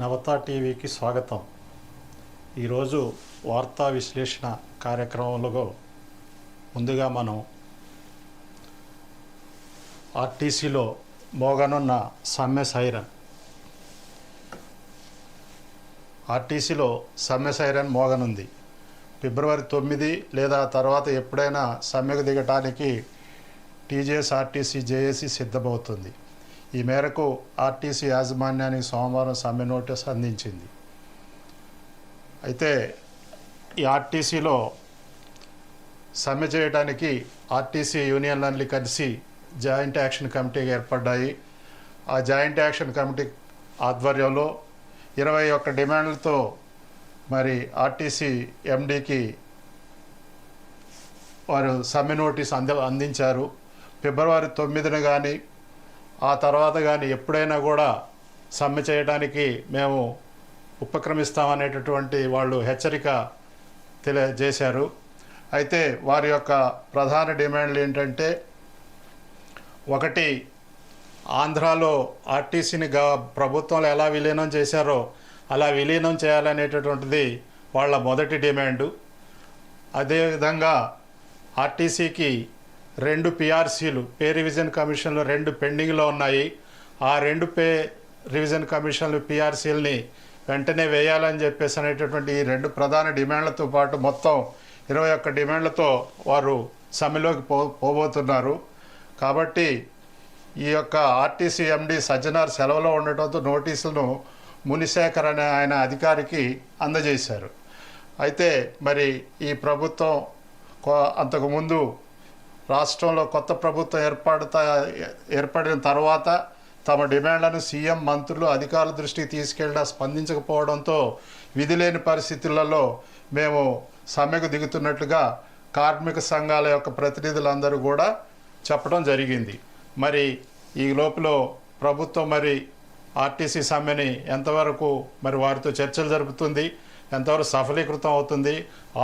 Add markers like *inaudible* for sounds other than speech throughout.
నవత టీవీకి స్వాగతం. ఈరోజు వార్తా విశ్లేషణ కార్యక్రమంలో ముందుగా మనం ఆర్టీసీలో మోగనున్న సమ్మె సైరన్. ఆర్టీసీలో సమ్మె సైరన్ మోగనుంది. ఫిబ్రవరి తొమ్మిది లేదా తర్వాత ఎప్పుడైనా సమ్మెకు దిగటానికి టీజేఎస్ ఆర్టీసీ జేఏసీ సిద్ధమవుతుంది. ఈ మేరకు ఆర్టీసీ యాజమాన్యానికి సోమవారం సమ్మె నోటీస్ అందించింది. అయితే ఈ ఆర్టీసీలో సమ్మె చేయడానికి ఆర్టీసీ యూనియన్లన్నీ కలిసి జాయింట్ యాక్షన్ కమిటీ ఏర్పడ్డాయి. ఆ జాయింట్ యాక్షన్ కమిటీ ఆధ్వర్యంలో ఇరవై ఒక్క డిమాండ్లతో మరి ఆర్టీసీ ఎండీకి వారు సమ్మె నోటీస్ అంద అందించారు. ఫిబ్రవరి తొమ్మిదిన కానీ ఆ తర్వాత కానీ ఎప్పుడైనా కూడా సమ్మె చేయడానికి మేము ఉపక్రమిస్తామనేటటువంటి వాళ్ళు హెచ్చరిక తెలియజేశారు. అయితే వారి యొక్క ప్రధాన డిమాండ్లు ఏంటంటే ఒకటి ఆంధ్రాలో ఆర్టీసీని గ ప్రభుత్వంలో ఎలా విలీనం చేశారో అలా విలీనం చేయాలనేటటువంటిది వాళ్ళ మొదటి డిమాండు. అదేవిధంగా ఆర్టీసీకి రెండు పిఆర్సీలు పే రివిజన్ కమిషన్లు రెండు పెండింగ్లో ఉన్నాయి. ఆ రెండు పే రివిజన్ కమిషన్లు పిఆర్సీలని వెంటనే వేయాలని చెప్పేసి అనేటటువంటి ఈ రెండు ప్రధాన డిమాండ్లతో పాటు మొత్తం ఇరవై ఒక్క డిమాండ్లతో వారు సమ్మెలోకి పో పోబోతున్నారు. కాబట్టి ఈ యొక్క ఆర్టీసీ ఎండి సజ్జనార్ సెలవులో ఉండటంతో నోటీసులను మునిశేఖర్ అనే ఆయన అధికారికి అందజేశారు. అయితే మరి ఈ ప్రభుత్వం అంతకుముందు రాష్ట్రంలో కొత్త ప్రభుత్వం ఏర్పడతా ఏర్పడిన తర్వాత తమ డిమాండ్లను సీఎం మంత్రులు అధికారుల దృష్టికి తీసుకెళ్ళినా స్పందించకపోవడంతో విధి లేని పరిస్థితులలో మేము సమ్మెకు దిగుతున్నట్లుగా కార్మిక సంఘాల యొక్క ప్రతినిధులందరూ కూడా చెప్పడం జరిగింది. మరి ఈ లోపల ప్రభుత్వం మరి ఆర్టీసీ సమ్మెని ఎంతవరకు మరి వారితో చర్చలు జరుపుతుంది ఎంతవరకు సఫలీకృతం అవుతుంది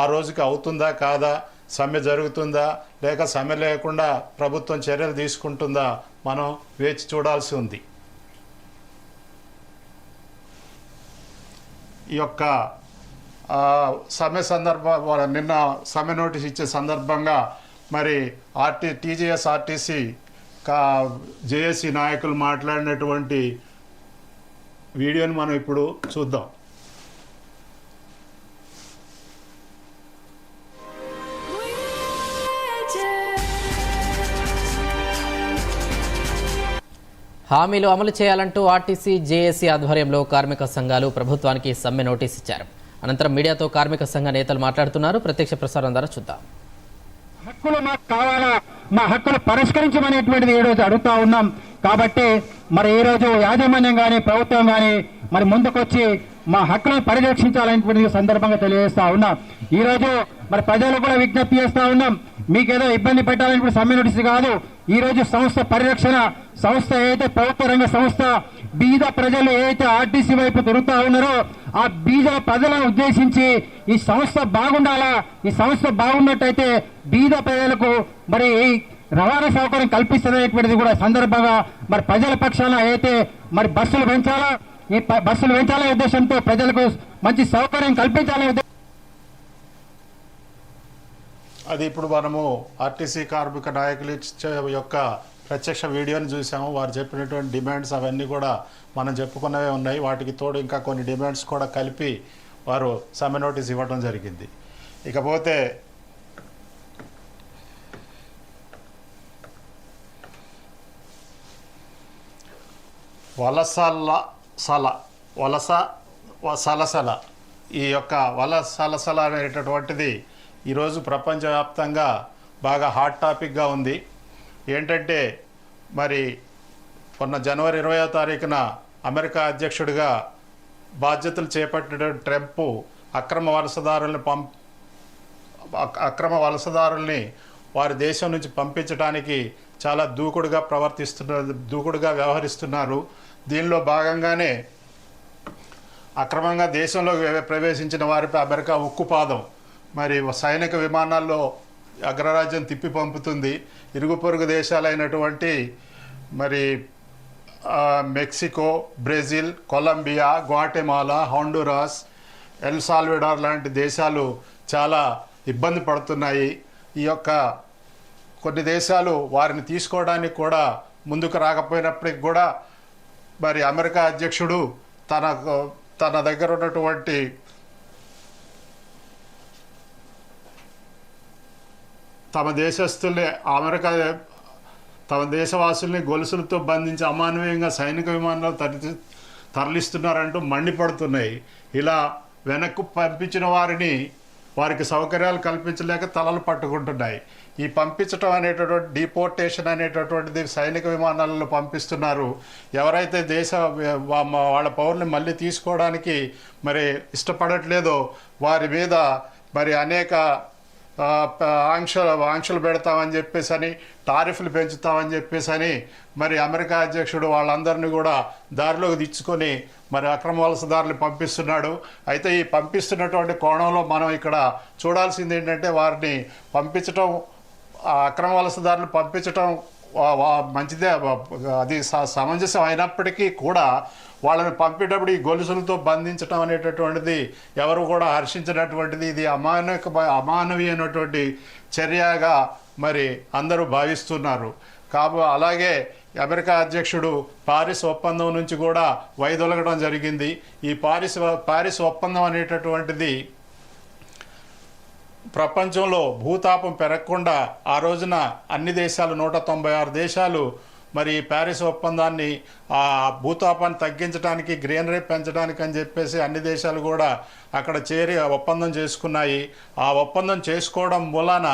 ఆ రోజుకి అవుతుందా కాదా సమ్మె జరుగుతుందా? లేక సమ్మె లేకుండా ప్రభుత్వం చర్యలు తీసుకుంటుందా? మనం వేచి చూడాల్సి ఉంది. ఈ యొక్క సమ్మె సందర్భ నిన్న సమ్మె నోటీస్ ఇచ్చే సందర్భంగా మరి ఆర్టీ టీజీఎస్ ఆర్టీసీ కా జేఏసీ నాయకులు మాట్లాడినటువంటి వీడియోని మనం ఇప్పుడు చూద్దాం. హామీలు అమలు చేయాలంటూ ఆర్టీసీ జేఏసీ ఆధ్వర్యంలో కార్మిక సంఘాలు ప్రభుత్వానికి సమ్మె నోటీస్ ఇచ్చారు. అనంతరం మీడియాతో కార్మిక సంఘ నేతలు మాట్లాడుతున్నారు. ప్రత్యక్ష ప్రసారం ద్వారా చూద్దాం. హక్కులు మాకు కావాలా? మా హక్కులు పరిష్కరించమనేటువంటిది ఈ రోజు అడుగుతా ఉన్నాం. కాబట్టి మరి ఈ రోజు యాజమాన్యం కానీ ప్రభుత్వం కానీ మరి ముందుకొచ్చి మా హక్కులను పరిరక్షించాలనేటువంటి సందర్భంగా తెలియజేస్తా ఉన్నాం. ఈ రోజు మరి ప్రజలు కూడా విజ్ఞప్తి చేస్తా ఉన్నాం. మీకేదో ఇబ్బంది పెట్టాలని సమ్మె నోటీసు కాదు. ఈ రోజు సంస్థ పరిరక్షణ సంస్థ ఏదైతే ప్రభుత్వ రంగ సంస్థ బీద ప్రజలు ఏదైతే ఆర్టీసీ వైపు తిరుగుతా ఉన్నారో ఆ బీద ప్రజలను ఉద్దేశించి ఈ సంస్థ బాగుండాలా? ఈ సంస్థ బాగున్నట్టయితే బీద ప్రజలకు మరి రవాణా సౌకర్యం కల్పిస్తున్నటువంటిది కూడా సందర్భంగా మరి ప్రజల పక్షాన అయితే మరి బస్సులు పెంచాలా? ఈ ప- బస్సులు పెంచాలనే ఉద్దేశంతో ప్రజలకు మంచి సౌకర్యం కల్పించాలనే ఉద్దేశం అది ఇప్పుడు మనము ఆర్టీసీ కార్మిక నాయకులు యొక్క ప్రత్యక్ష వీడియోని చూసాము. వారు చెప్పినటువంటి డిమాండ్స్ అవన్నీ కూడా మనం చెప్పుకున్నవే ఉన్నాయి. వాటికి తోడు ఇంకా కొన్ని డిమాండ్స్ కూడా కలిపి వారు సమ్మె నోటీస్ ఇవ్వడం జరిగింది. ఇకపోతే వలసల సల వలస సలసల ఈ యొక్క వలసలసల అనేటటువంటిది ఈరోజు ప్రపంచవ్యాప్తంగా బాగా హాట్ టాపిక్గా ఉంది. ఏంటంటే మరి మొన్న జనవరి ఇరవయో తారీఖున అమెరికా అధ్యక్షుడిగా బాధ్యతలు చేపట్టిన ట్రంప్ అక్రమ వలసదారులను పంప్ అక్రమ వలసదారుల్ని వారి దేశం నుంచి పంపించడానికి చాలా దూకుడుగా ప్రవర్తిస్తున్నారు దూకుడుగా వ్యవహరిస్తున్నారు. దీనిలో భాగంగానే అక్రమంగా దేశంలో ప్రవేశించిన వారిపై అమెరికా ఉక్కుపాదం. మరి సైనిక విమానాల్లో అగ్రరాజ్యం తిప్పి పంపుతుంది. ఇరుగు పొరుగు దేశాలైనటువంటి మరి Mexico Brazil Colombia Guatemala Honduras El Salvador లాంటి దేశాలు చాలా ఇబ్బంది పడుతున్నాయి. ఈ యొక్క కొన్ని దేశాలు వారిని తీసుకోవడానికి కూడా ముందుకు రాకపోయినప్పటికి కూడా మరి అమెరికా అధ్యక్షుడు తన తన దగ్గర ఉన్నటువంటి తమ దేశస్తుల్ని అమెరికా తమ దేశవాసుల్ని గొలుసులతో బంధించి అమానవీయంగా సైనిక విమానాలు తరలి తరలిస్తున్నారంటూ మండిపడుతున్నాయి. ఇలా వెనక్కు పంపించిన వారిని వారికి సౌకర్యాలు కల్పించలేక తలలు పట్టుకుంటున్నాయి. ఈ పంపించడం అనేటటువంటి డిపోర్టేషన్ అనేటటువంటిది సైనిక విమానాలలో పంపిస్తున్నారు. ఎవరైతే దేశ వాళ్ళ పౌరుని మళ్ళీ తీసుకోవడానికి మరి ఇష్టపడట్లేదో వారి మీద మరి అనేక ఆంక్షలు ఆంక్షలు పెడతామని చెప్పేసి అని టారిఫ్లు పెంచుతామని చెప్పేసి అని మరి అమెరికా అధ్యక్షుడు వాళ్ళందరినీ కూడా దారిలోకి తెచ్చుకొని మరి అక్రమ వలసదారులు పంపిస్తున్నాడు. అయితే ఈ పంపిస్తున్నటువంటి కోణంలో మనం ఇక్కడ చూడాల్సింది ఏంటంటే వారిని పంపించటం అక్రమ వలసదారులు పంపించటం మంచిదే అది సమంజసం అయినప్పటికీ కూడా వాళ్ళని పంపేటప్పుడు ఈ గొలుసులతో బంధించడం అనేటటువంటిది ఎవరు కూడా హర్షించినటువంటిది. ఇది అమానక అమానవీయమైనటువంటి చర్యగా మరి అందరూ భావిస్తున్నారు. కాబో అలాగే అమెరికా అధ్యక్షుడు పారిస్ ఒప్పందం నుంచి కూడా వైదొలగడం జరిగింది. ఈ పారిస్ పారిస్ ఒప్పందం అనేటటువంటిది ప్రపంచంలో భూతాపం పెరగకుండా ఆ రోజున అన్ని దేశాలు నూట తొంభై ఆరు దేశాలు మరి ఈ ప్యారిస్ ఒప్పందాన్ని ఆ భూతాపాన్ని తగ్గించడానికి గ్రీనరీ పెంచడానికి అని చెప్పేసి అన్ని దేశాలు కూడా అక్కడ చేరి ఆ ఒప్పందం చేసుకున్నాయి. ఆ ఒప్పందం చేసుకోవడం మూలాన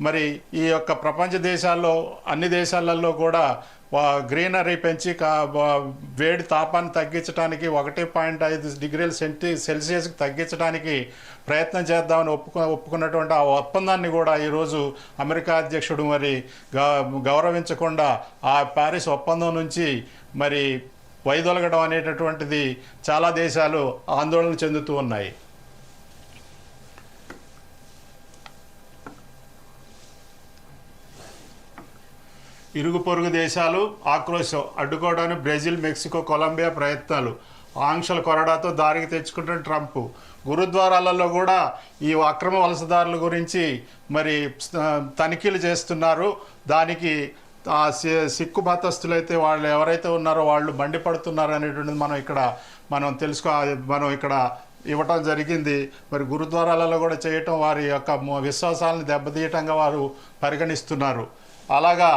మరి ఈ యొక్క ప్రపంచ దేశాల్లో అన్ని దేశాలలో కూడా గ్రీనరీ పెంచి వేడి తాపాన్ని తగ్గించడానికి ఒకటి పాయింట్ ఐదు డిగ్రీల సెంటీ సెల్సియస్కి తగ్గించడానికి ప్రయత్నం చేద్దామని ఒప్పుకు ఒప్పుకున్నటువంటి ఆ ఒప్పందాన్ని కూడా ఈరోజు అమెరికా అధ్యక్షుడు మరి గ- గౌరవించకుండా ఆ ప్యారిస్ ఒప్పందం నుంచి మరి వైదొలగడం అనేటటువంటిది చాలా దేశాలు ఆందోళన చెందుతూ ఉన్నాయి. ఇరుగు పొరుగు దేశాలు ఆక్రోశం అడ్డుకోవడానికి బ్రెజిల్ మెక్సికో కొలంబియా ప్రయత్నాలు. ఆంక్షల కొరడాతో దారికి తెచ్చుకుంటున్న ట్రంప్. గురుద్వారాలలో కూడా ఈ అక్రమ వలసదారుల గురించి మరి తనిఖీలు చేస్తున్నారు. దానికి ఆ సి- సిక్కు మతస్థులైతే వాళ్ళు ఎవరైతే ఉన్నారో వాళ్ళు మండిపడుతున్నారు అనేటువంటిది మనం ఇక్కడ మనం తెలుసుకో మనం ఇక్కడ ఇవ్వటం జరిగింది. మరి గురుద్వారాలలో కూడా చేయటం వారి యొక్క విశ్వాసాలను దెబ్బతీయటంగా వారు పరిగణిస్తున్నారు. అలాగా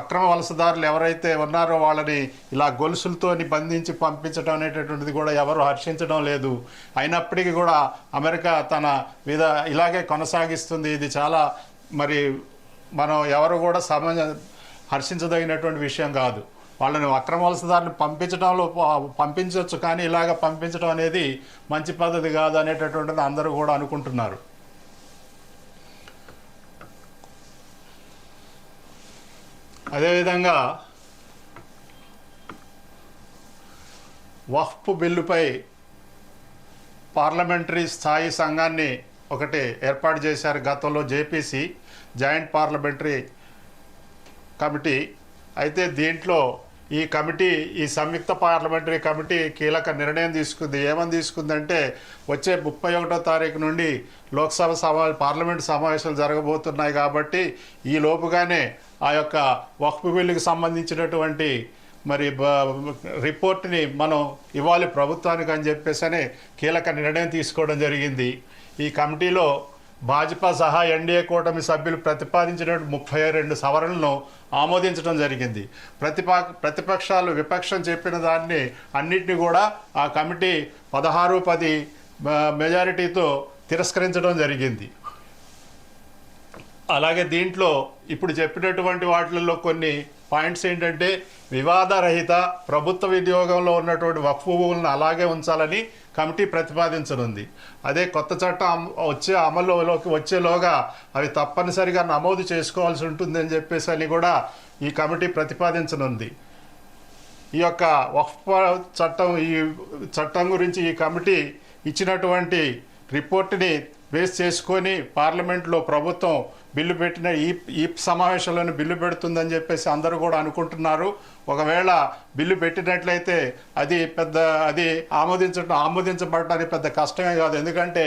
అక్రమ వలసదారులు ఎవరైతే ఉన్నారో వాళ్ళని ఇలా గొలుసులతోని బంధించి పంపించడం అనేటటువంటిది కూడా ఎవరు హర్షించడం లేదు. అయినప్పటికీ కూడా అమెరికా తన విధ ఇలాగే కొనసాగిస్తుంది. ఇది చాలా మరి మనం ఎవరు కూడా సమ హర్షించదగినటువంటి విషయం కాదు. వాళ్ళని అక్రమ వలసదారుని పంపించడంలో పంపించవచ్చు కానీ ఇలాగ పంపించడం అనేది మంచి పద్ధతి కాదు అనేటటువంటిది అందరూ కూడా అనుకుంటున్నారు. అదేవిధంగా వఫ్ బిల్లుపై పార్లమెంటరీ స్థాయి సంఘాన్ని ఒకటి ఏర్పాటు చేశారు. గతంలో జేపీసీ జాయింట్ పార్లమెంటరీ కమిటీ. అయితే దీంట్లో ఈ కమిటీ ఈ సంయుక్త పార్లమెంటరీ కమిటీ కీలక నిర్ణయం తీసుకుంది. ఏమని తీసుకుందంటే వచ్చే ముప్పై ఒకటో తారీఖు నుండి లోక్సభ సమా పార్లమెంట్ సమావేశాలు జరగబోతున్నాయి కాబట్టి ఈ లోపుగానే ఆ యొక్క వక్ఫ్ బిల్లుకి సంబంధించినటువంటి మరి రిపోర్ట్ని మనం ఇవ్వాలి ప్రభుత్వానికి అని చెప్పేసి కీలక నిర్ణయం తీసుకోవడం జరిగింది. ఈ కమిటీలో భాజపా సహా ఎన్డీఏ కూటమి సభ్యులు ప్రతిపాదించిన ముప్పై రెండు సవరణలను ఆమోదించడం జరిగింది. ప్రతిపా ప్రతిపక్షాలు విపక్షం చెప్పిన దాన్ని అన్నింటినీ కూడా ఆ కమిటీ పదహారు పది మెజారిటీతో తిరస్కరించడం జరిగింది. అలాగే దీంట్లో ఇప్పుడు చెప్పినటువంటి వాటిల్లో కొన్ని పాయింట్స్ ఏంటంటే వివాదరహిత ప్రభుత్వ వినియోగంలో ఉన్నటువంటి వక్ఫ్ భూములను అలాగే ఉంచాలని కమిటీ ప్రతిపాదించనుంది. అదే కొత్త చట్టం వచ్చే అమలులోకి వచ్చేలోగా అవి తప్పనిసరిగా నమోదు చేసుకోవాల్సి ఉంటుందని చెప్పేసి అని కూడా ఈ కమిటీ ప్రతిపాదించనుంది. ఈ యొక్క వక్ఫ్ చట్టం ఈ చట్టం గురించి ఈ కమిటీ ఇచ్చినటువంటి రిపోర్ట్ని బేస్ చేసుకొని పార్లమెంట్లో ప్రభుత్వం బిల్లు పెట్టిన ఈ ఈ సమావేశంలోనే బిల్లు పెడుతుందని చెప్పేసి అందరూ కూడా అనుకుంటున్నారు. ఒకవేళ బిల్లు పెట్టినట్లయితే అది పెద్ద అది ఆమోదించడం ఆమోదించబడటానికి పెద్ద కష్టమే కాదు. ఎందుకంటే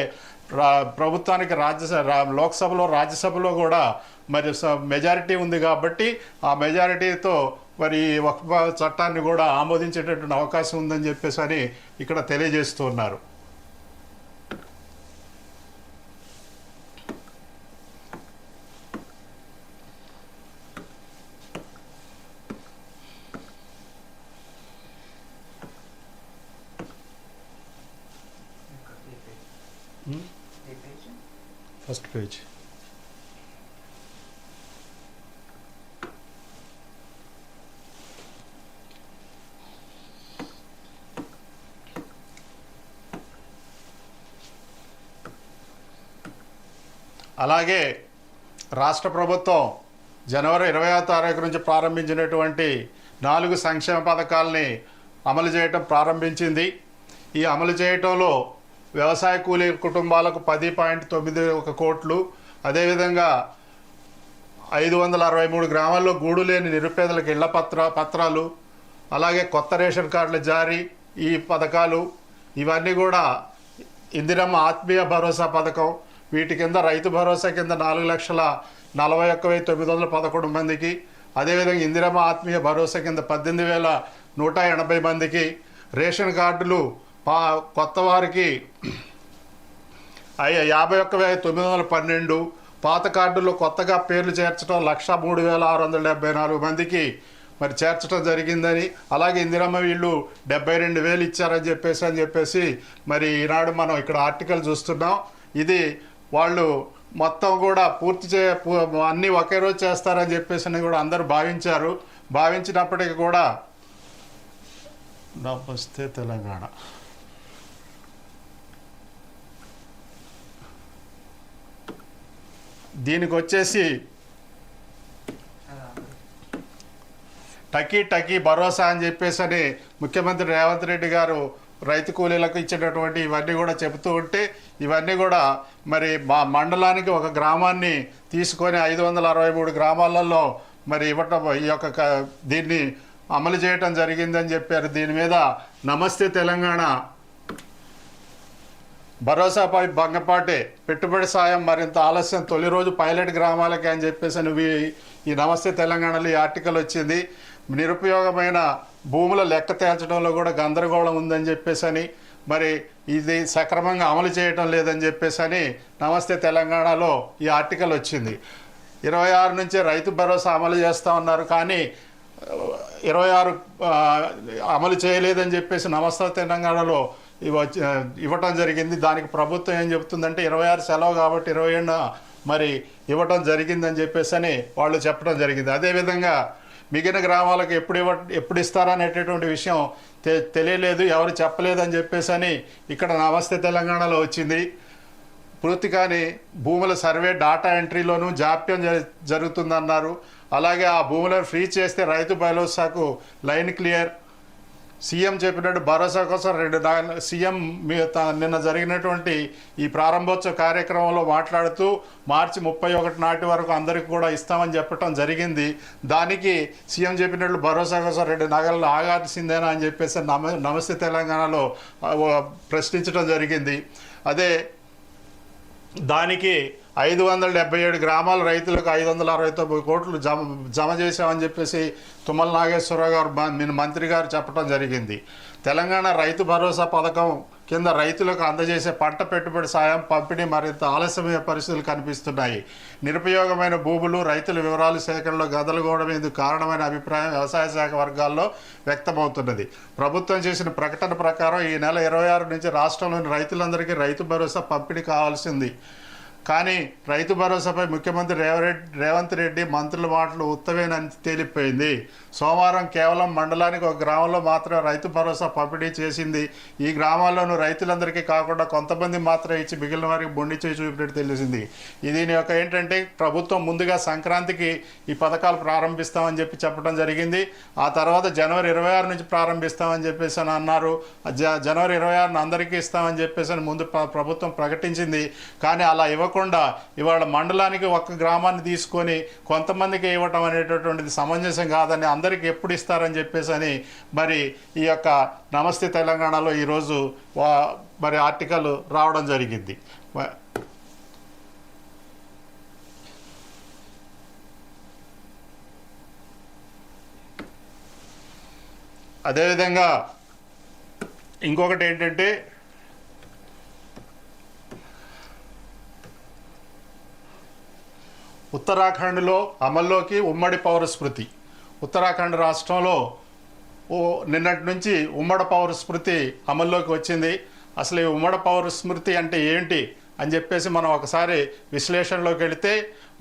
ప్రభుత్వానికి రాజ్యసభ లోక్సభలో రాజ్యసభలో కూడా మరి స- మెజారిటీ ఉంది కాబట్టి ఆ మెజారిటీతో మరి ఒక చట్టాన్ని కూడా ఆమోదించేటటువంటి అవకాశం ఉందని చెప్పేసి అని ఇక్కడ తెలియజేస్తూ ఉన్నారు ఫస్ట్ పేజ్ అలాగే రాష్ట్ర ప్రభుత్వం జనవరి ఇరవై తారీఖు నుంచి ప్రారంభించినటువంటి నాలుగు సంక్షేమ పథకాలని అమలు చేయటం ప్రారంభించింది. ఈ అమలు చేయటంలో వ్యవసాయ కూలీ కుటుంబాలకు పది పాయింట్ తొమ్మిది ఒక కోట్లు. అదేవిధంగా ఐదు వందల అరవై మూడు గ్రామాల్లో గూడు లేని నిరుపేదలకు ఇళ్ళ పత్ర పత్రాలు అలాగే కొత్త రేషన్ కార్డుల జారీ ఈ పథకాలు ఇవన్నీ కూడా ఇందిరమ్మ ఆత్మీయ భరోసా పథకం. వీటి కింద రైతు భరోసా కింద నాలుగు లక్షల నలభై ఒక్క వెయ్యి తొమ్మిది వందల పదకొండు మందికి అదేవిధంగా ఇందిరమ్మ ఆత్మీయ భరోసా కింద పద్దెనిమిది వేల నూట ఎనభై మందికి రేషన్ కార్డులు పా కొత్త వారికి అయ్యా యాభై ఒక్క వేల తొమ్మిది వందల పన్నెండు పాత కార్డుల్లో కొత్తగా పేర్లు చేర్చడం లక్ష మూడు వేల ఆరు వందల డెబ్బై నాలుగు మందికి మరి చేర్చడం జరిగిందని అలాగే ఇందిరమ్మ వీళ్ళు డెబ్బై రెండు వేలు ఇచ్చారని చెప్పేసి అని చెప్పేసి మరి ఈనాడు మనం ఇక్కడ ఆర్టికల్ చూస్తున్నాం. ఇది వాళ్ళు మొత్తం కూడా పూర్తి చే అన్నీ ఒకే రోజు చేస్తారని చెప్పేసి అని కూడా అందరూ భావించారు. భావించినప్పటికీ కూడా నమస్తే తెలంగాణ. దీనికి వచ్చేసి టకీ టకీ భరోసా అని చెప్పేసి అని ముఖ్యమంత్రి రేవంత్ రెడ్డి గారు రైతు కూలీలకు ఇచ్చినటువంటి ఇవన్నీ కూడా చెబుతూ ఉంటే ఇవన్నీ కూడా మరి మా మండలానికి ఒక గ్రామాన్ని తీసుకొని ఐదు వందల అరవై మూడు గ్రామాలలో మరి ఇవ్వటం ఈ యొక్క దీన్ని అమలు చేయటం జరిగిందని చెప్పారు. దీని మీద నమస్తే తెలంగాణ. భరోసాపై భంగపాటే. పెట్టుబడి సాయం మరింత ఆలస్యం. తొలి రోజు పైలట్ గ్రామాలకే అని చెప్పేసి అని ఈ నమస్తే తెలంగాణలో ఈ ఆర్టికల్ వచ్చింది. నిరుపయోగమైన భూముల లెక్క తేల్చడంలో కూడా గందరగోళం ఉందని చెప్పేసి అని మరి ఇది సక్రమంగా అమలు చేయటం లేదని చెప్పేసి అని నమస్తే తెలంగాణలో ఈ ఆర్టికల్ వచ్చింది. ఇరవై ఆరు నుంచే రైతు భరోసా అమలు చేస్తూ ఉన్నారు కానీ ఇరవై ఆరు అమలు చేయలేదని చెప్పేసి నమస్తే తెలంగాణలో ఇవ్వటం జరిగింది. దానికి ప్రభుత్వం ఏం చెబుతుందంటే ఇరవై ఆరు సెలవు కాబట్టి ఇరవై ఏడున మరి ఇవ్వటం జరిగిందని చెప్పేసి అని వాళ్ళు చెప్పడం జరిగింది. అదేవిధంగా మిగిలిన గ్రామాలకు ఎప్పుడు ఇవ్వ ఎప్పుడు ఇస్తారనేటటువంటి విషయం తె తెలియలేదు ఎవరు చెప్పలేదని చెప్పేసి అని ఇక్కడ నమస్తే తెలంగాణలో వచ్చింది. పూర్తి కానీ భూముల సర్వే డాటా ఎంట్రీలోనూ జాప్యం జ- జరుగుతుందన్నారు. అలాగే ఆ భూములను ఫ్రీ చేస్తే రైతు భరోసాకు లైన్ క్లియర్ సీఎం చెప్పినట్టు భరోసా కోసం రెండు సీఎం మీ- త- నిన్న జరిగినటువంటి ఈ ప్రారంభోత్సవ కార్యక్రమంలో మాట్లాడుతూ మార్చి ముప్పై ఒకటి నాటి వరకు అందరికి కూడా ఇస్తామని చెప్పడం జరిగింది. దానికి సీఎం చెప్పినట్లు భరోసా కోసం రెండు నగలు ఆగాల్సిందేనా అని చెప్పేసి నమ నమస్తే తెలంగాణలో ప్రశ్నించడం జరిగింది. అదే దానికి ఐదు వందల డెబ్బై ఏడు గ్రామాల రైతులకు ఐదు వందల అరవై తొమ్మిది కోట్లు జమ జమ చేశామని చెప్పేసి తుమ్మల నాగేశ్వరరావు గారు మన మంత్రి గారు చెప్పడం జరిగింది. తెలంగాణ రైతు భరోసా పథకం కింద రైతులకు అందజేసే పంట పెట్టుబడి సాయం పంపిణీ మరింత ఆలస్యమయ్యే పరిస్థితులు కనిపిస్తున్నాయి. నిరుపయోగమైన భూములు రైతుల వివరాలు సేకరణలో గదలుగోవడం ఇందుకు కారణమైన అభిప్రాయం వ్యవసాయ శాఖ వర్గాల్లో వ్యక్తమవుతున్నది. ప్రభుత్వం చేసిన ప్రకటన ప్రకారం ఈ నెల ఇరవై ఆరు నుంచి రాష్ట్రంలోని రైతులందరికీ రైతు భరోసా పంపిణీ కావాల్సింది. కానీ రైతు భరోసాపై ముఖ్యమంత్రి రేవరెడ్డి రేవంత్ రెడ్డి మంత్రుల మాటలు ఉత్తమేనని తేలిపోయింది. సోమవారం కేవలం మండలానికి ఒక గ్రామంలో మాత్రమే రైతు భరోసా పంపిణీ చేసింది. ఈ గ్రామాల్లోనూ రైతులందరికీ కాకుండా కొంతమంది మాత్రమే ఇచ్చి మిగిలిన వారికి బొండి చేసి చూపినట్టు తెలిసింది. ఇది దీని యొక్క ఏంటంటే ప్రభుత్వం ముందుగా సంక్రాంతికి ఈ పథకాలు ప్రారంభిస్తామని చెప్పి చెప్పడం జరిగింది. ఆ తర్వాత జనవరి ఇరవై ఆరు నుంచి ప్రారంభిస్తామని చెప్పేసి అని అన్నారు. జ జనవరి ఇరవై ఆరున అందరికీ ఇస్తామని చెప్పేసి అని ముందు ప్రభుత్వం ప్రకటించింది. కానీ అలా ఇవ్వకుండా ఇవాళ మండలానికి ఒక గ్రామాన్ని తీసుకొని కొంతమందికి ఇవ్వటం అనేటటువంటిది సమంజసం కాదని అందరికీ ఎప్పుడు ఇస్తారని చెప్పేసి అని మరి ఈ యొక్క నమస్తే తెలంగాణలో ఈరోజు వా- మరి ఆర్టికల్ రావడం జరిగింది. అదేవిధంగా ఇంకొకటి ఏంటంటే ఉత్తరాఖండ్లో అమల్లోకి ఉమ్మడి పౌర స్మృతి ఉత్తరాఖండ్ రాష్ట్రంలో ఓ నిన్నటి నుంచి ఉమ్మడ పౌర స్మృతి అమల్లోకి వచ్చింది. అసలు ఈ ఉమ్మడ పౌర స్మృతి అంటే ఏంటి అని చెప్పేసి మనం ఒకసారి విశ్లేషణలోకి వెళితే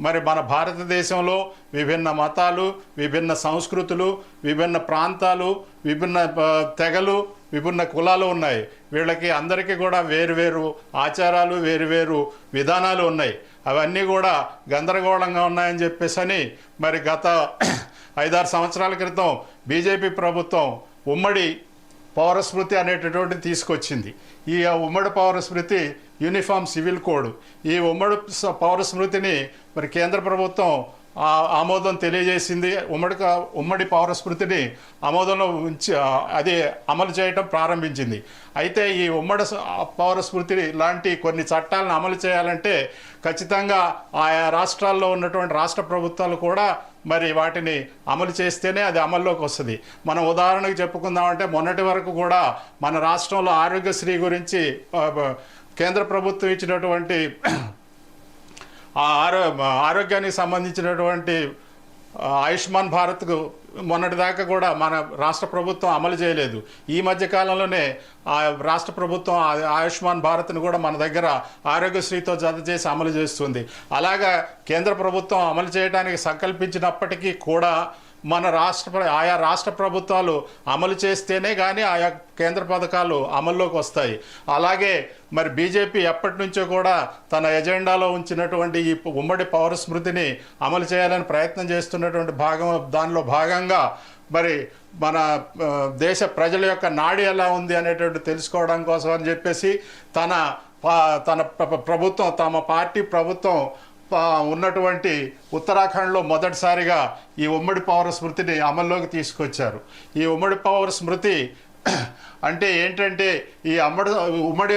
మరి మన భారతదేశంలో విభిన్న మతాలు విభిన్న సంస్కృతులు విభిన్న ప్రాంతాలు విభిన్న తెగలు విభిన్న కులాలు ఉన్నాయి. వీళ్ళకి అందరికీ కూడా వేరువేరు ఆచారాలు వేరువేరు విధానాలు ఉన్నాయి. అవన్నీ కూడా గందరగోళంగా ఉన్నాయని చెప్పేసి అని మరి గత ఐదారు సంవత్సరాల క్రితం బీజేపీ ప్రభుత్వం ఉమ్మడి పౌరస్మృతి అనేటటువంటి తీసుకొచ్చింది. ఈ ఉమ్మడి పౌరస్మృతి యూనిఫామ్ సివిల్ కోడ్. ఈ ఉమ్మడి పౌరస్మృతిని మరి కేంద్ర ప్రభుత్వం ఆమోదం తెలియజేసింది. ఉమ్మడి ఉమ్మడి ఉమ్మడి పౌరస్మృతిని ఆమోదంలో ఉంచి అది అమలు చేయటం ప్రారంభించింది. అయితే ఈ ఉమ్మడి పౌర స్మృతి లాంటి కొన్ని చట్టాలను అమలు చేయాలంటే ఖచ్చితంగా ఆయా రాష్ట్రాల్లో ఉన్నటువంటి రాష్ట్ర ప్రభుత్వాలు కూడా మరి వాటిని అమలు చేస్తేనే అది అమల్లోకి వస్తుంది. మనం ఉదాహరణకు చెప్పుకుందామంటే మొన్నటి వరకు కూడా మన రాష్ట్రంలో ఆరోగ్యశ్రీ గురించి కేంద్ర ప్రభుత్వం ఇచ్చినటువంటి ఆ ఆరో ఆరోగ్యానికి సంబంధించినటువంటి ఆయుష్మాన్ భారత్కు మొన్నటిదాకా కూడా మన రాష్ట్ర ప్రభుత్వం అమలు చేయలేదు. ఈ మధ్య కాలంలోనే ఆ రాష్ట్ర ప్రభుత్వం ఆయుష్మాన్ భారత్ను కూడా మన దగ్గర ఆరోగ్యశ్రీతో జత చేసి అమలు చేస్తుంది. అలాగా కేంద్ర ప్రభుత్వం అమలు చేయడానికి సంకల్పించినప్పటికీ కూడా మన రాష్ట్ర ఆయా రాష్ట్ర ప్రభుత్వాలు అమలు చేస్తేనే కానీ ఆయా కేంద్ర పథకాలు అమల్లోకి వస్తాయి. అలాగే మరి బీజేపీ ఎప్పటి నుంచో కూడా తన ఎజెండాలో ఉంచినటువంటి ఈ ఉమ్మడి పౌర స్మృతిని అమలు చేయాలని ప్రయత్నం చేస్తున్నటువంటి భాగం దానిలో భాగంగా మరి మన దేశ ప్రజల యొక్క నాడి ఎలా ఉంది అనేటువంటి తెలుసుకోవడం కోసం అని చెప్పేసి తన తన ప్ర- ప్రభుత్వం తమ పార్టీ ప్రభుత్వం ఉన్నటువంటి ఉత్తరాఖండ్లో మొదటిసారిగా ఈ ఉమ్మడి పౌర స్మృతిని అమల్లోకి తీసుకొచ్చారు. ఈ ఉమ్మడి పౌర స్మృతి *clears throat* అంటే ఏంటంటే ఈ అమ్మడి ఉమ్మడి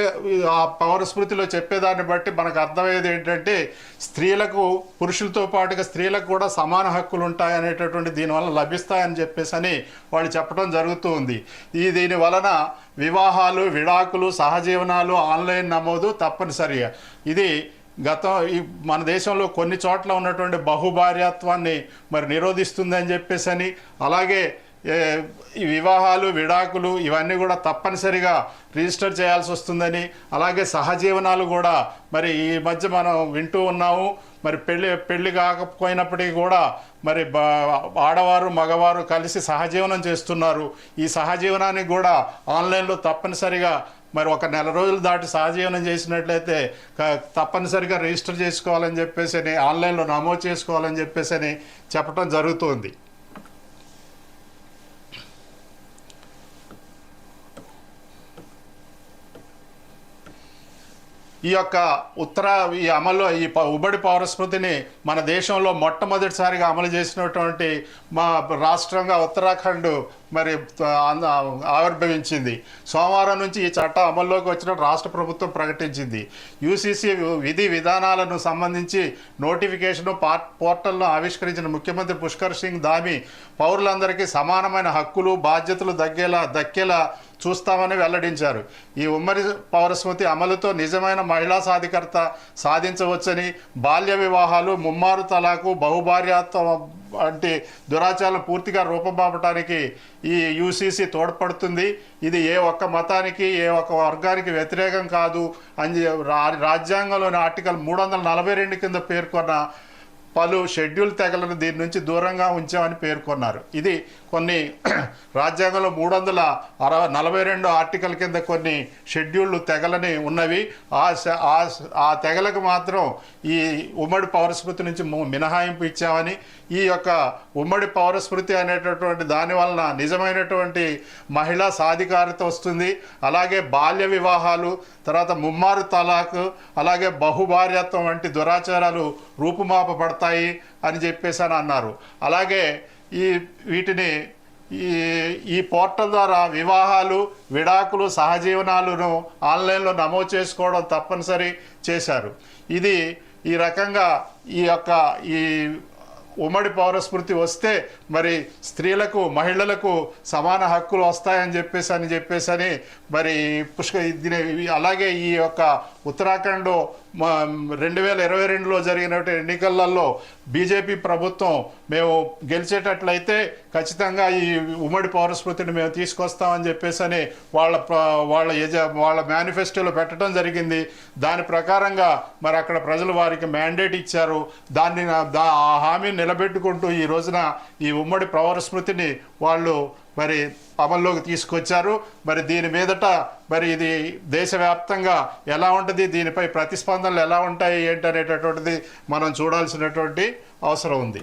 ఆ పౌర స్మృతిలో చెప్పేదాన్ని బట్టి మనకు అర్థమయ్యేది ఏంటంటే స్త్రీలకు పురుషులతో పాటుగా స్త్రీలకు కూడా సమాన హక్కులు ఉంటాయనేటటువంటి దీనివల్ల లభిస్తాయని చెప్పేసి అని వాళ్ళు చెప్పడం జరుగుతూ ఉంది. ఈ దీని వలన వివాహాలు విడాకులు సహజీవనాలు ఆన్లైన్ నమోదు తప్పనిసరిగా. ఇది గతం ఈ మన దేశంలో కొన్ని చోట్ల ఉన్నటువంటి బహుభార్యత్వాన్ని మరి నిరోధిస్తుందని చెప్పేసి అని అలాగే ఈ వివాహాలు విడాకులు ఇవన్నీ కూడా తప్పనిసరిగా రిజిస్టర్ చేయాల్సి వస్తుందని అలాగే సహజీవనాలు కూడా మరి ఈ మధ్య మనం వింటూ ఉన్నాము. మరి పెళ్ళి పెళ్ళి కాకపోయినప్పటికీ కూడా మరి బా- ఆడవారు మగవారు కలిసి సహజీవనం చేస్తున్నారు. ఈ సహజీవనానికి కూడా ఆన్లైన్లో తప్పనిసరిగా మరి ఒక నెల రోజులు దాటి సహజీవనం చేసినట్లయితే తప్పనిసరిగా రిజిస్టర్ చేసుకోవాలని చెప్పేసి అని ఆన్లైన్లో నమోదు చేసుకోవాలని చెప్పేసి అని చెప్పడం జరుగుతుంది. ఈ యొక్క ఉత్తర ఈ అమలు ఈ ప- ఉమ్మడి మన దేశంలో మొట్టమొదటిసారిగా అమలు చేసినటువంటి మా రాష్ట్రంగా ఉత్తరాఖండ్ మరి ఆవిర్భవించింది. సోమవారం నుంచి ఈ చట్టం అమల్లోకి వచ్చిన రాష్ట్ర ప్రభుత్వం ప్రకటించింది. యూసీసీ విధి విధానాలను సంబంధించి నోటిఫికేషన్ పోర్టల్లో ఆవిష్కరించిన ముఖ్యమంత్రి పుష్కర్ సింగ్ ధామి పౌరులందరికీ సమానమైన హక్కులు బాధ్యతలు దక్కేలా దక్కేలా చూస్తామని వెల్లడించారు. ఈ ఉమ్మడి పౌరస్మృతి అమలుతో నిజమైన మహిళా సాధికారత సాధించవచ్చని బాల్య వివాహాలు ముమ్మారు తలాకు బహుభార్యాత్వం వంటి దురాచారాలు పూర్తిగా రూపమాపటానికి ఈ యూసీసీ తోడ్పడుతుంది. ఇది ఏ ఒక్క మతానికి ఏ ఒక్క వర్గానికి వ్యతిరేకం కాదు అని రా- రాజ్యాంగంలోని ఆర్టికల్ మూడు వందల నలభై రెండు కింద పేర్కొన్న పలు షెడ్యూల్ తెగలను దీని నుంచి దూరంగా ఉంచామని పేర్కొన్నారు. ఇది కొన్ని రాజ్యాంగంలో మూడు వందల అరవై నలభై రెండు ఆర్టికల్ కింద కొన్ని షెడ్యూళ్ళు తెగలని ఉన్నవి. ఆ ఆ తెగలకు మాత్రం ఈ ఉమ్మడి పౌరస్మృతి నుంచి మినహాయింపు ఇచ్చామని ఈ యొక్క ఉమ్మడి పౌరస్మృతి అనేటటువంటి దాని వలన నిజమైనటువంటి మహిళా సాధికారత వస్తుంది. అలాగే బాల్య వివాహాలు తర్వాత ముమ్మారు తలాక్ అలాగే బహుభార్యత్వం వంటి దురాచారాలు రూపుమాపబడతాయి అని చెప్పేసి అని అన్నారు. అలాగే ఈ వీటిని ఈ ఈ పోర్టల్ ద్వారా వివాహాలు విడాకులు సహజీవనాలను ఆన్లైన్లో నమోదు చేసుకోవడం తప్పనిసరి చేశారు. ఇది ఈ రకంగా ఈ యొక్క ఈ ఉమ్మడి పౌరస్మృతి వస్తే మరి స్త్రీలకు మహిళలకు సమాన హక్కులు వస్తాయని చెప్పేసి అని చెప్పేసి అని మరి పుష్క దీని అలాగే ఈ యొక్క ఉత్తరాఖండ్ రెండు వేల ఇరవై రెండులో జరిగినటువంటి ఎన్నికలలో బీజేపీ ప్రభుత్వం మేము గెలిచేటట్లయితే ఖచ్చితంగా ఈ ఉమ్మడి పౌరస్మృతిని మేము తీసుకొస్తామని చెప్పేసి అని వాళ్ళ వాళ్ళ యజ వాళ్ళ మేనిఫెస్టోలో పెట్టడం జరిగింది. దాని ప్రకారంగా మరి అక్కడ ప్రజలు వారికి మ్యాండేట్ ఇచ్చారు. దాన్ని నా- దా ఆ హామీని నిలబెట్టుకుంటూ ఈ రోజున ఈ ఉమ్మడి ప్రవర స్మృతిని వాళ్ళు మరి అమల్లోకి తీసుకొచ్చారు. మరి దీని మీదట మరి ఇది దేశవ్యాప్తంగా ఎలా ఉంటుంది? దీనిపై ప్రతిస్పందనలు ఎలా ఉంటాయి? ఏంటి అనేటటువంటిది మనం చూడాల్సినటువంటి అవసరం ఉంది.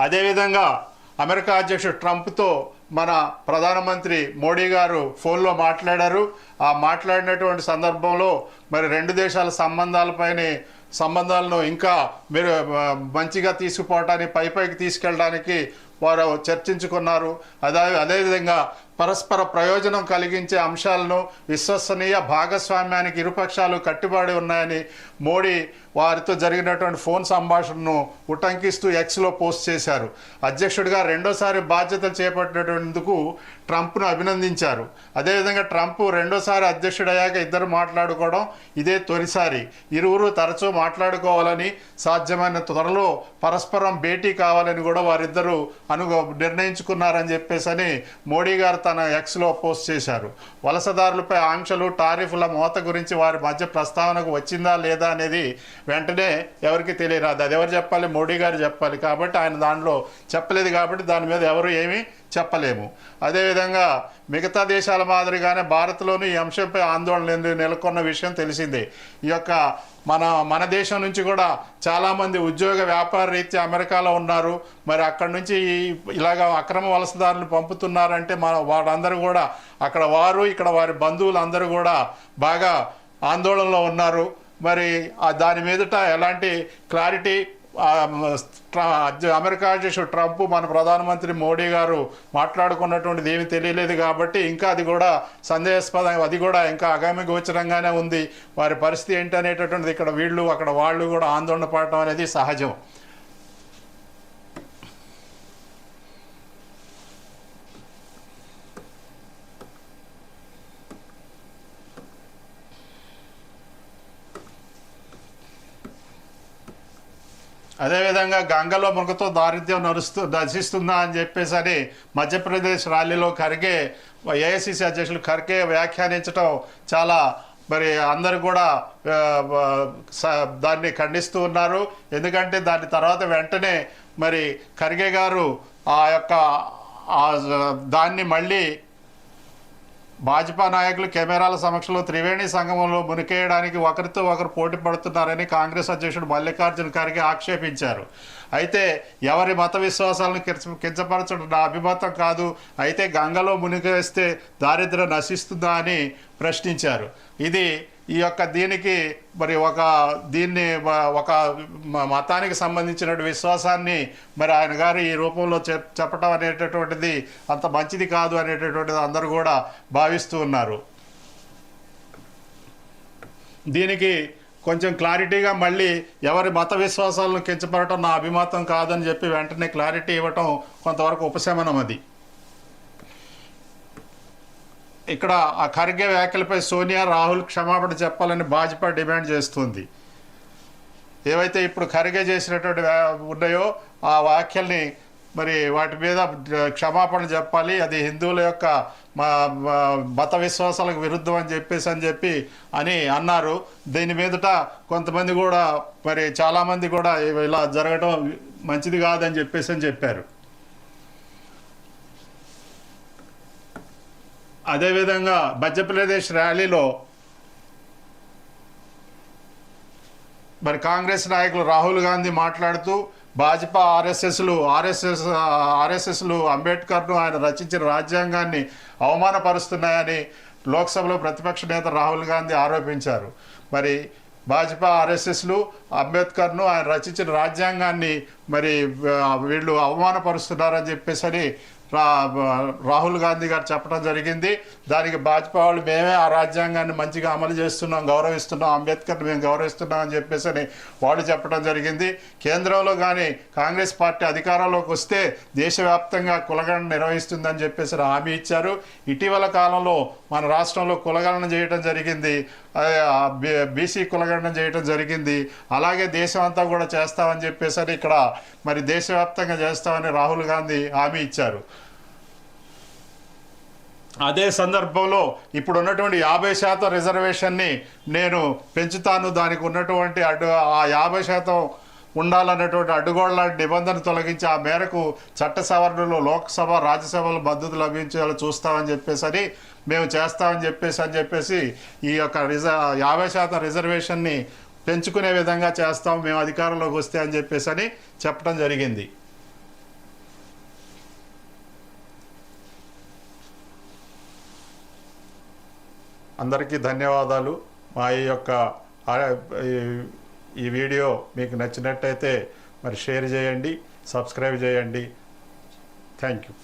అదేవిధంగా అమెరికా అధ్యక్షుడు ట్రంప్తో మన ప్రధానమంత్రి మోడీ గారు ఫోన్లో మాట్లాడారు. ఆ మాట్లాడినటువంటి సందర్భంలో మరి రెండు దేశాల సంబంధాలపైనే సంబంధాలను ఇంకా మీరు మంచిగా తీసుకుపోవటానికి పై పైకి తీసుకెళ్ళడానికి వారు చర్చించుకున్నారు. అదే అదేవిధంగా పరస్పర ప్రయోజనం కలిగించే అంశాలను విశ్వసనీయ భాగస్వామ్యానికి ఇరుపక్షాలు కట్టుబడి ఉన్నాయని మోడీ వారితో జరిగినటువంటి ఫోన్ సంభాషణను ఉటంకిస్తూ ఎక్స్లో పోస్ట్ చేశారు. అధ్యక్షుడిగా రెండోసారి బాధ్యతలు చేపట్టినందుకు ట్రంప్ను అభినందించారు. అదేవిధంగా ట్రంప్ రెండోసారి అధ్యక్షుడయ్యాక ఇద్దరు మాట్లాడుకోవడం ఇదే తొలిసారి. ఇరువురు తరచూ మాట్లాడుకోవాలని సాధ్యమైన త్వరలో పరస్పరం భేటీ కావాలని కూడా వారిద్దరూ అనుగో నిర్ణయించుకున్నారని చెప్పేసి అని మోడీ గారు తన ఎక్స్లో పోస్ట్ చేశారు. వలసదారులపై ఆంక్షలు టారిఫ్ల మోత గురించి వారి మధ్య ప్రస్తావనకు వచ్చిందా లేదా అనేది వెంటనే ఎవరికి తెలియరాదు. అది ఎవరు చెప్పాలి? మోడీ గారు చెప్పాలి కాబట్టి ఆయన దానిలో చెప్పలేదు కాబట్టి దాని మీద ఎవరు ఏమీ చెప్పలేము. అదేవిధంగా మిగతా దేశాల మాదిరిగానే భారత్లోనూ ఈ అంశంపై ఆందోళన నెలకొన్న విషయం తెలిసిందే. ఈ యొక్క మన మన దేశం నుంచి కూడా చాలామంది ఉద్యోగ వ్యాపార రీత్యా అమెరికాలో ఉన్నారు. మరి అక్కడి నుంచి ఇలాగ అక్రమ వలసదారులు పంపుతున్నారంటే మన వాళ్ళందరూ కూడా అక్కడ వారు ఇక్కడ వారి బంధువులు అందరూ కూడా బాగా ఆందోళనలో ఉన్నారు. మరి దాని మీదట ఎలాంటి క్లారిటీ అమెరికా అధ్యక్షుడు ట్రంప్ మన ప్రధానమంత్రి మోడీ గారు మాట్లాడుకున్నటువంటిది ఏమీ తెలియలేదు కాబట్టి ఇంకా అది కూడా సందేహాస్పదం అది కూడా ఇంకా అగామి గోచరంగానే ఉంది. వారి పరిస్థితి ఏంటనేటటువంటిది ఇక్కడ వీళ్ళు అక్కడ వాళ్ళు కూడా ఆందోళన పడటం అనేది సహజం. అదేవిధంగా గంగలో మృగతో దారిద్ర్యం నడుస్తూ నశిస్తుందా అని చెప్పేసి అని మధ్యప్రదేశ్ ర్యాలీలో ఖర్గే ఏఐసిసి అధ్యక్షులు ఖర్గే వ్యాఖ్యానించడం చాలా మరి అందరు కూడా స- దాన్ని ఖండిస్తూ ఉన్నారు. ఎందుకంటే దాని తర్వాత వెంటనే మరి ఖర్గే గారు ఆ యొక్క దాన్ని మళ్ళీ భాజపా నాయకులు కెమెరాల సమక్షంలో త్రివేణి సంగమంలో మునికేయడానికి ఒకరితో ఒకరు పోటీ పడుతున్నారని కాంగ్రెస్ అధ్యక్షుడు మల్లికార్జున ఖర్గే ఆక్షేపించారు. అయితే ఎవరి మత విశ్వాసాలను కించ- కించపరచడం నా అభిమతం కాదు. అయితే గంగలో మునిగేస్తే దారిద్ర నశిస్తుందా అని ప్రశ్నించారు. ఇది ఈ యొక్క దీనికి మరి ఒక దీన్ని ఒక మతానికి సంబంధించినటువంటి విశ్వాసాన్ని మరి ఆయన గారు ఈ రూపంలో చెప్ చెప్పడం అనేటటువంటిది అంత మంచిది కాదు అనేటటువంటిది అందరూ కూడా భావిస్తూ ఉన్నారు. దీనికి కొంచెం క్లారిటీగా మళ్ళీ ఎవరి మత విశ్వాసాలను కించపడటం నా అభిమతం కాదని చెప్పి వెంటనే క్లారిటీ ఇవ్వటం కొంతవరకు ఉపశమనం అది. ఇక్కడ ఆ ఖర్గే వ్యాఖ్యలపై సోనియా రాహుల్ క్షమాపణ చెప్పాలని భాజపా డిమాండ్ చేస్తుంది. ఏవైతే ఇప్పుడు ఖర్గే చేసినటువంటి ఉన్నాయో ఆ వ్యాఖ్యల్ని మరి వాటి మీద క్షమాపణ చెప్పాలి అది హిందువుల యొక్క మా మా మత విశ్వాసాలకు విరుద్ధం అని చెప్పేసి అని చెప్పి అని అన్నారు. దీని మీదట కొంతమంది కూడా మరి చాలామంది కూడా ఇలా జరగడం మంచిది కాదని చెప్పేసి అని చెప్పారు. అదేవిధంగా మధ్యప్రదేశ్ ర్యాలీలో మరి కాంగ్రెస్ నాయకులు రాహుల్ గాంధీ మాట్లాడుతూ భాజపా ఆర్ఎస్ఎస్లు ఆర్ఎస్ఎస్ ఆర్ఎస్ఎస్లు అంబేద్కర్ను ఆయన రచించిన రాజ్యాంగాన్ని అవమానపరుస్తున్నాయని లోక్సభలో ప్రతిపక్ష నేత రాహుల్ గాంధీ ఆరోపించారు. మరి భాజపా ఆర్ఎస్ఎస్లు అంబేద్కర్ను ఆయన రచించిన రాజ్యాంగాన్ని మరి వీళ్ళు అవమానపరుస్తున్నారని చెప్పేసి రాహుల్ గాంధీ గారు చెప్పడం జరిగింది. దానికి భాజపా వాళ్ళు మేమే ఆ రాజ్యాంగాన్ని మంచిగా అమలు చేస్తున్నాం గౌరవిస్తున్నాం అంబేద్కర్ని మేము గౌరవిస్తున్నాం అని చెప్పేసి అని వాళ్ళు చెప్పడం జరిగింది. కేంద్రంలో కానీ కాంగ్రెస్ పార్టీ అధికారంలోకి వస్తే దేశవ్యాప్తంగా కులగణ నిర్వహిస్తుందని చెప్పేసి హామీ ఇచ్చారు. ఇటీవల కాలంలో మన రాష్ట్రంలో కులగణన చేయడం జరిగింది బీసీ కులగణన చేయడం జరిగింది అలాగే దేశం అంతా కూడా చేస్తామని చెప్పేసరి ఇక్కడ మరి దేశవ్యాప్తంగా చేస్తామని రాహుల్ గాంధీ హామీ ఇచ్చారు. అదే సందర్భంలో ఇప్పుడు ఉన్నటువంటి యాభై శాతం రిజర్వేషన్ని నేను పెంచుతాను దానికి ఉన్నటువంటి అడ్డు ఆ యాభై శాతం ఉండాలన్నటువంటి అడ్డుగోళ్ళ నిబంధన తొలగించి ఆ మేరకు చట్ట సవరణలు లోక్సభ రాజ్యసభలు మద్దతు లభించేలా చూస్తామని చెప్పేసి అని మేము చేస్తామని చెప్పేసి అని చెప్పేసి ఈ యొక్క రిజ యాభై శాతం రిజర్వేషన్ని పెంచుకునే విధంగా చేస్తాం మేము అధికారంలోకి వస్తే అని చెప్పేసి అని చెప్పడం జరిగింది. అందరికీ ధన్యవాదాలు. మా ఈ యొక్క ఈ- ఈ వీడియో మీకు నచ్చినట్టయితే మరి షేర్ చేయండి సబ్స్క్రైబ్ చేయండి. Thank you.